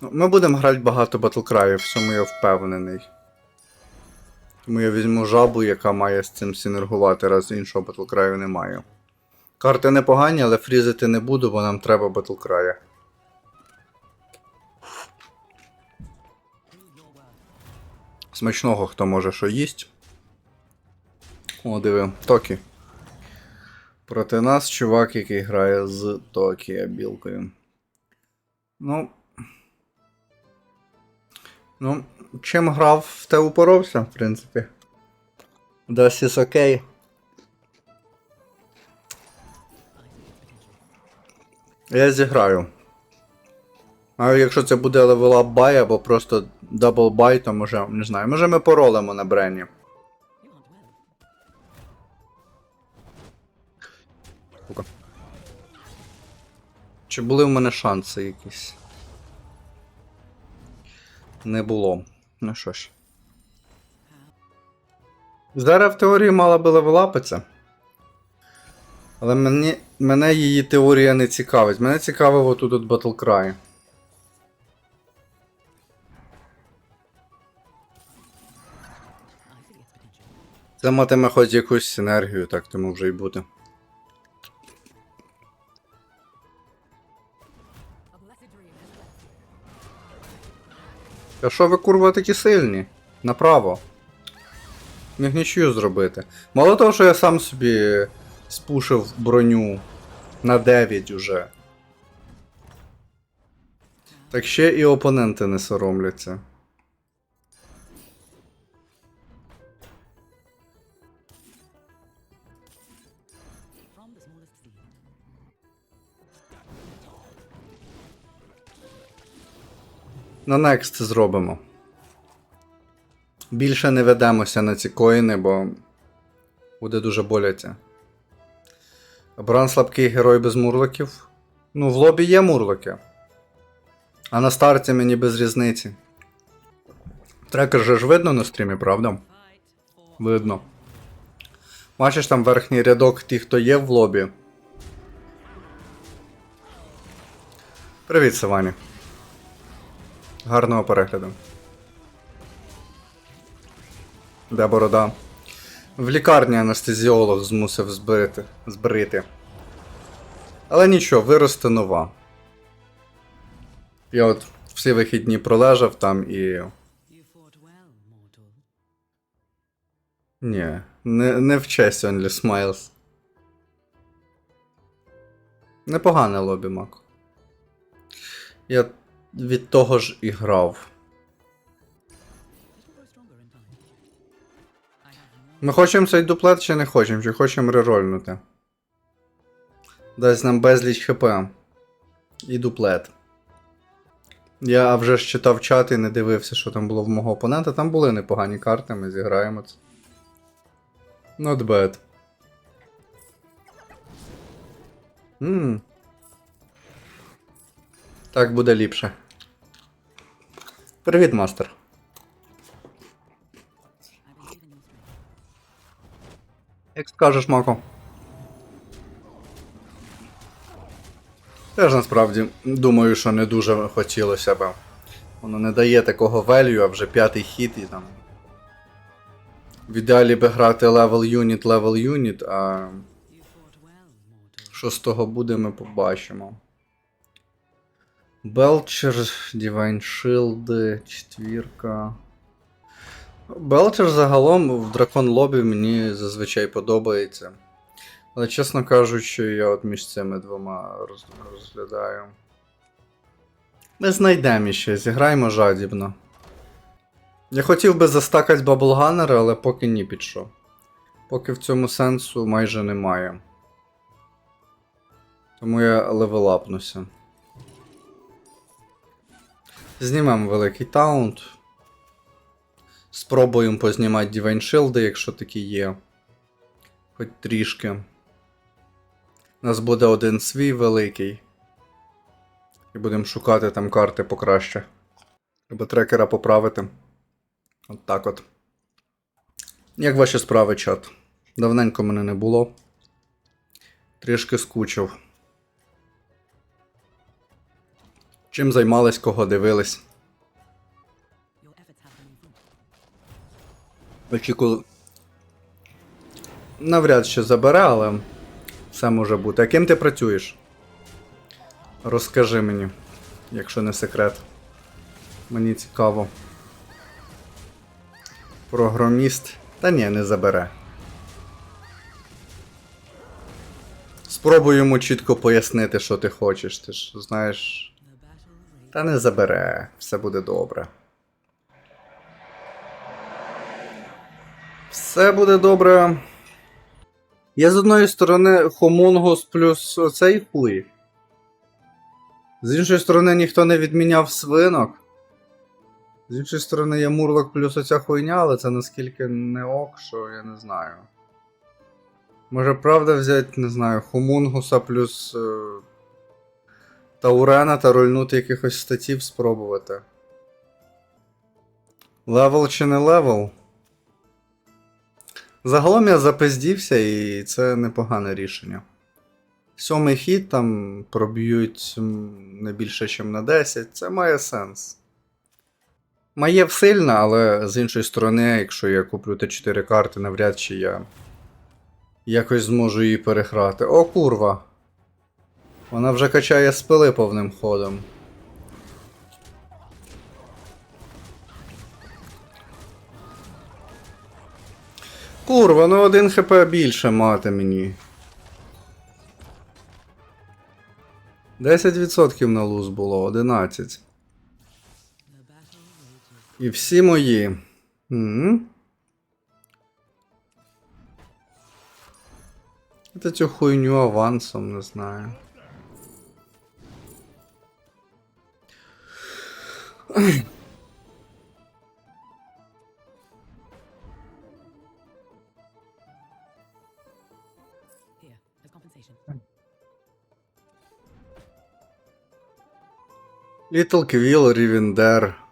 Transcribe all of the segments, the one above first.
Ну, Ми будемо грати багато батлкраїв, в цьому я впевнений. Тому я візьму жабу, яка має з цим синергувати, раз іншого батлкраю немає. Карти непогані, але фрізити не буду, бо нам треба батлкрая. Смачного, хто може що їсть. О, диви, Токі. Проти нас чувак, який грає з Токі білкою. Ну. Ну, чим грав, в те упоровся, в принципі. Досі окей. Я зіграю. А якщо це буде левелап бай або просто дабл бай, то може, не знаю, може ми поролимо на Брені. Чи були в мене шанси якісь? Не було. Ну що ж. Зараз в теорії мала би левелапитися. Але мені, мене її теорія не цікавить. Мене цікавив отут от Battlecry. Це матиме хоч якусь синергію, так тому вже й буде. А що ви курва такі сильні? Направо. Міг нічию зробити. Мало того, що я сам собі спушив броню на 9 уже. Так ще і опоненти не соромляться. На next зробимо. Більше не ведемося на ці коїни, бо буде дуже боляче. Бран слабкий герой без мурликів. Ну, в лобі є мурлики. А на старті мені без різниці. Трекер же ж видно на стрімі, правда? Видно. Бачиш там верхній рядок тих, хто є в лобі. Привіт, Савані. Гарного перегляду. Де борода? В лікарні анестезіолог змусив збрити. збрити. Але нічого, виросте нова. Я от всі вихідні пролежав там і. Ні, не, не в честь Only Smiles. Непогане лобі, Мак. Я від того ж і грав. Ми хочемо цей дуплет чи не хочемо, чи хочемо рерольнути. Дасть нам безліч хп. І дуплет. Я вже ж читав чат і не дивився, що там було в мого опонента. Там були непогані карти, ми зіграємо це. Not bad. Ммм. Так буде ліпше. Привіт, мастер. Як скажеш, Мако. Теж насправді думаю, що не дуже хотілося б. Воно не дає такого велю, а вже п'ятий хід і там. В ідеалі би грати левел юніт, левел юніт, а що з того буде, ми побачимо. Белчер, Divine Shield, четвірка. Белчер загалом в Дракон Лобі мені зазвичай подобається. Але, чесно кажучи, я от між цими двома роз- розглядаю. Ми знайдемо ще, зіграємо жадібно. Я хотів би застакати Баблганера, але поки ні під що. Поки в цьому сенсу майже немає. Тому я левелапнуся. Знімемо великий таунт. Спробуємо познімати Shield, якщо такі є. Хоч трішки. У нас буде один свій великий. І будемо шукати там карти покраще. Треба трекера поправити. От так от. Як ваші справи, чат? Давненько мене не було. Трішки скучив. Чим займались, кого дивились. Очікую. Навряд чи забере, але все може бути. А ким ти працюєш? Розкажи мені, якщо не секрет. Мені цікаво. Програміст. Та ні, не забере. Спробуй йому чітко пояснити, що ти хочеш. Ти ж знаєш. Та не забере, все буде добре. Все буде добре. Є з одної сторони Хомунгус плюс оцей хуй. З іншої сторони, ніхто не відміняв свинок. З іншої сторони, є Мурлок плюс оця хуйня, але це наскільки не ок, що я не знаю. Може, правда взяти, не знаю, Хомунгуса плюс. Е... Таурена та рольнути якихось статів спробувати. Левел чи не левел? Загалом я запиздівся, і це непогане рішення. Сьомий хід там проб'ють не більше, ніж на 10. Це має сенс. Має сильно, але з іншої сторони, якщо я куплю Т4 карти, навряд чи я якось зможу її переграти. О, курва! Вона вже качає спили повним ходом. Курва, ну один хп більше мати мені. 10% на луз було, 11. The battle rages. І всі мої. м Це цю хуйню авансом не знаю. Little Квіл, Рівендер.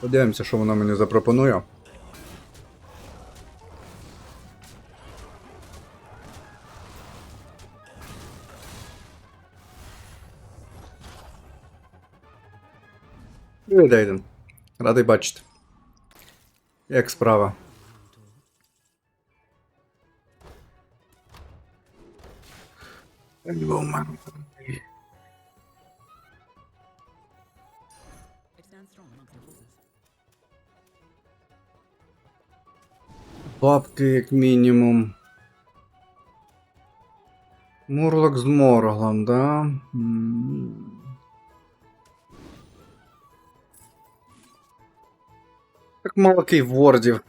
Подивимося, що вона мені запропонує. Привіт, Дейден. Радий бачити. Як справа? It Бабки, як мінімум. Мурлок з Морглом, да? М. Так мало кейвордів.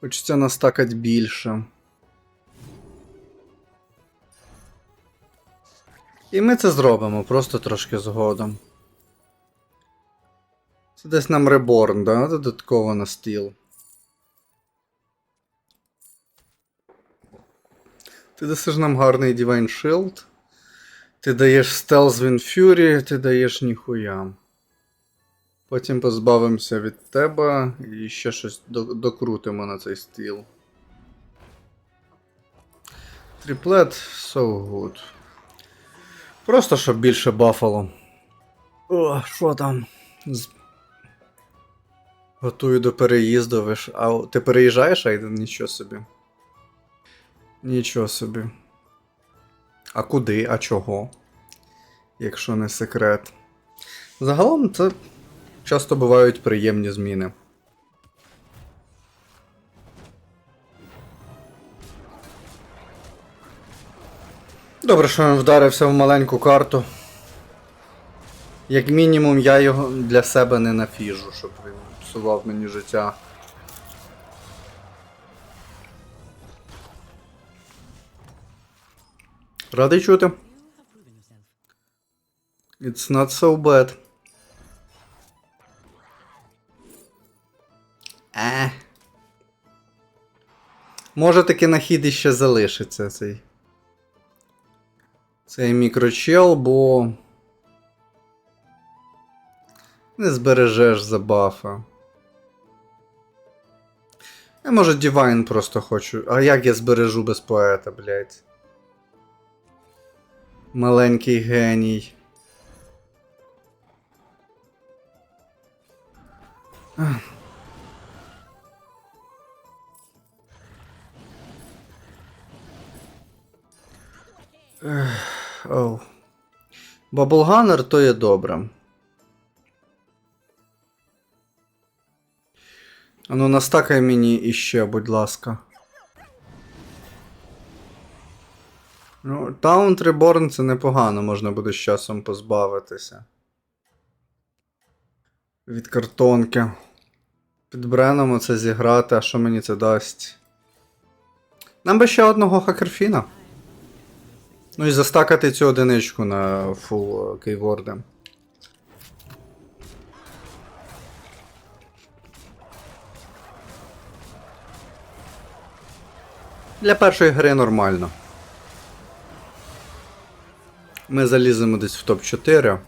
Хочеться настакать більше. І ми це зробимо, просто трошки згодом. Це десь нам реборн, да? Додатково на стіл. Ти дасиш нам гарний Divine Shield. Ти даєш Stealth Fury, ти даєш ніхуя. Потім позбавимося від тебе і ще щось до- докрутимо на цей стіл. Тріплет so good. Просто щоб більше бафало. О, що там? З... Готую до переїзду. Ви ж... А ти переїжджаєш, Айден? Нічого собі. Нічого собі. А куди? А чого? Якщо не секрет. Загалом це часто бувають приємні зміни. Добре, що він вдарився в маленьку карту. Як мінімум, я його для себе не нафіжу, щоб він псував мені життя. Радий чути. It's not so bad. Е. Може таки на хід іще залишиться цей. Цей мікрочел, бо. Не збережеш забафа. Я може Divine просто хочу. А як я збережу без поета, блядь? Маленький геній. Оу. Баблганер то є добре. Ану, настакай мені іще, будь ласка. Ну, Таунт Reborn це непогано, можна буде з часом позбавитися. Від картонки. Під Бреном оце зіграти, а що мені це дасть? Нам би ще одного хакерфіна. Ну і застакати цю одиничку на фул е, кейворди. Для першої гри нормально. Ми заліземо десь в топ-4.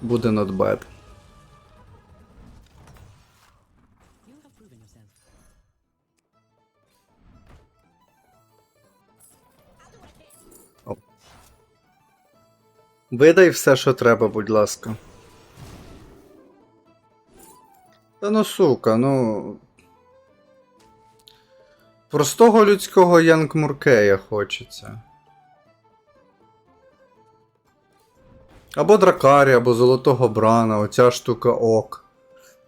Буде not bad. Видай все, що треба, будь ласка. Та ну сука, ну. Простого людського Янг Муркея хочеться. Або Дракарі, або Золотого Брана, оця штука ок.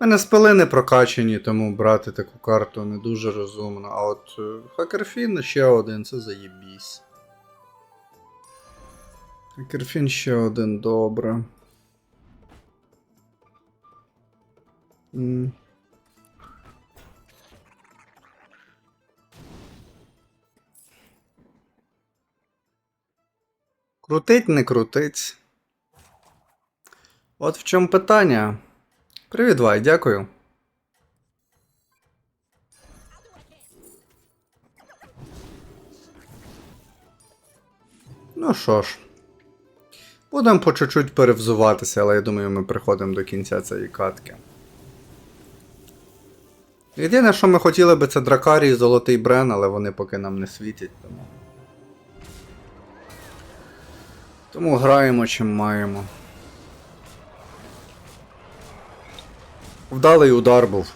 У мене спили не прокачані, тому брати таку карту не дуже розумно. А от е, Хакерфін ще один, це заєбісь. Хакерфін ще один, добре. Крутить, не крутить. От в чому питання. Привіт, Вай, дякую. Ну що ж. Будемо по чуть-чуть перевзуватися, але я думаю, ми приходимо до кінця цієї катки. Єдине, що ми хотіли би, це Дракарі і Золотий Брен, але вони поки нам не світять, тому. Тому граємо чим маємо. Вдалий удар був.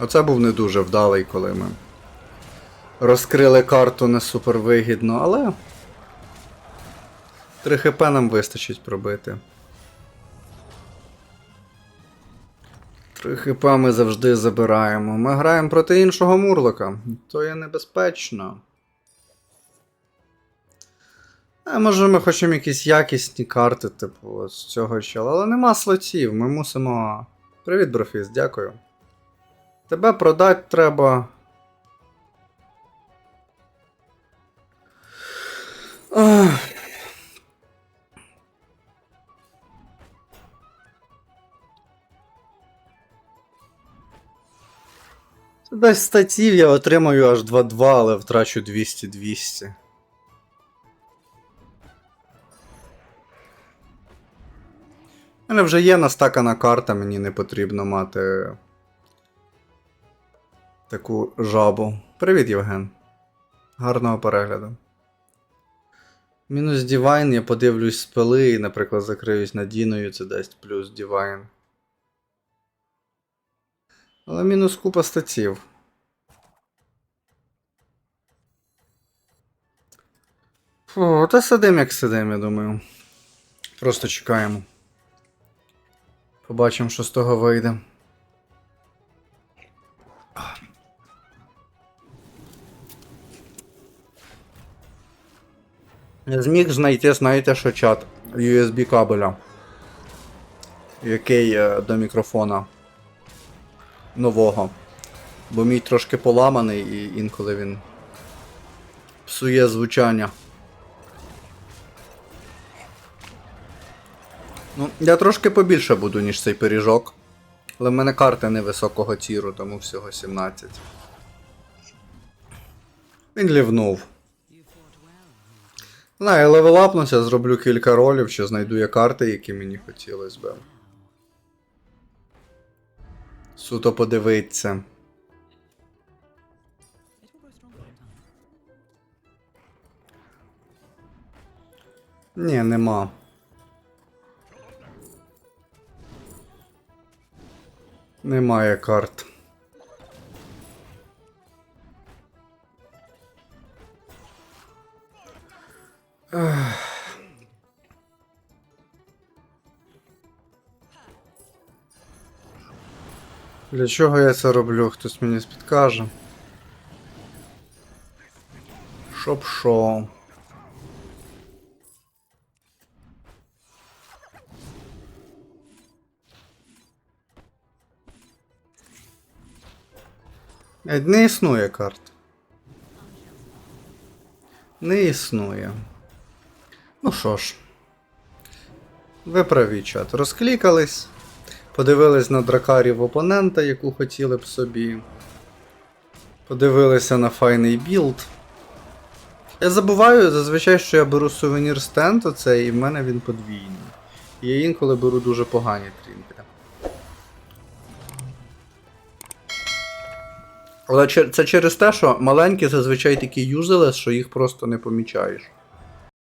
Оце був не дуже вдалий, коли ми розкрили карту не супер вигідно, але. 3 хп нам вистачить пробити. 3 хп ми завжди забираємо. Ми граємо проти іншого мурлика. То є небезпечно. А може ми хочемо якісь якісні карти, типу, з цього чела. Але нема слотів, ми мусимо. Привіт, брофіс, дякую. Тебе продати треба. Ах. Це дасть статів, я отримаю аж 2-2, але втрачу 200-200. У мене вже є настакана карта, мені не потрібно мати таку жабу. Привіт, Євген. Гарного перегляду. Мінус Divine, я подивлюсь спели і, наприклад, закриюсь надійною, це дасть плюс Divine. Але мінус купа статів. Фу, та сидим як сидим, я думаю. Просто чекаємо. Побачимо, що з того вийде. Я зміг знайти, знаєте, що чат USB кабеля, який е, до мікрофона нового. Бо мій трошки поламаний і інколи він псує звучання. Ну, я трошки побільше буду, ніж цей пиріжок. Але в мене карти невисокого тіру, тому всього 17. Він лівнув. Знаю, левелапнуся, зроблю кілька ролів, чи знайду я карти, які мені хотілося би. Суто подивиться. Ні, нема. Немає карт. Для чого я це роблю? Хтось мені підкаже. Щоб що? Не існує карт. Не існує. Ну що ж. Ви праві, чат. Розклікались. Подивились на дракарів опонента, яку хотіли б собі. Подивилися на файний білд. Я забуваю зазвичай, що я беру сувенір стенд оцей, і в мене він подвійний. І я інколи беру дуже погані Але це через те, що маленькі зазвичай такі юзелес, що їх просто не помічаєш.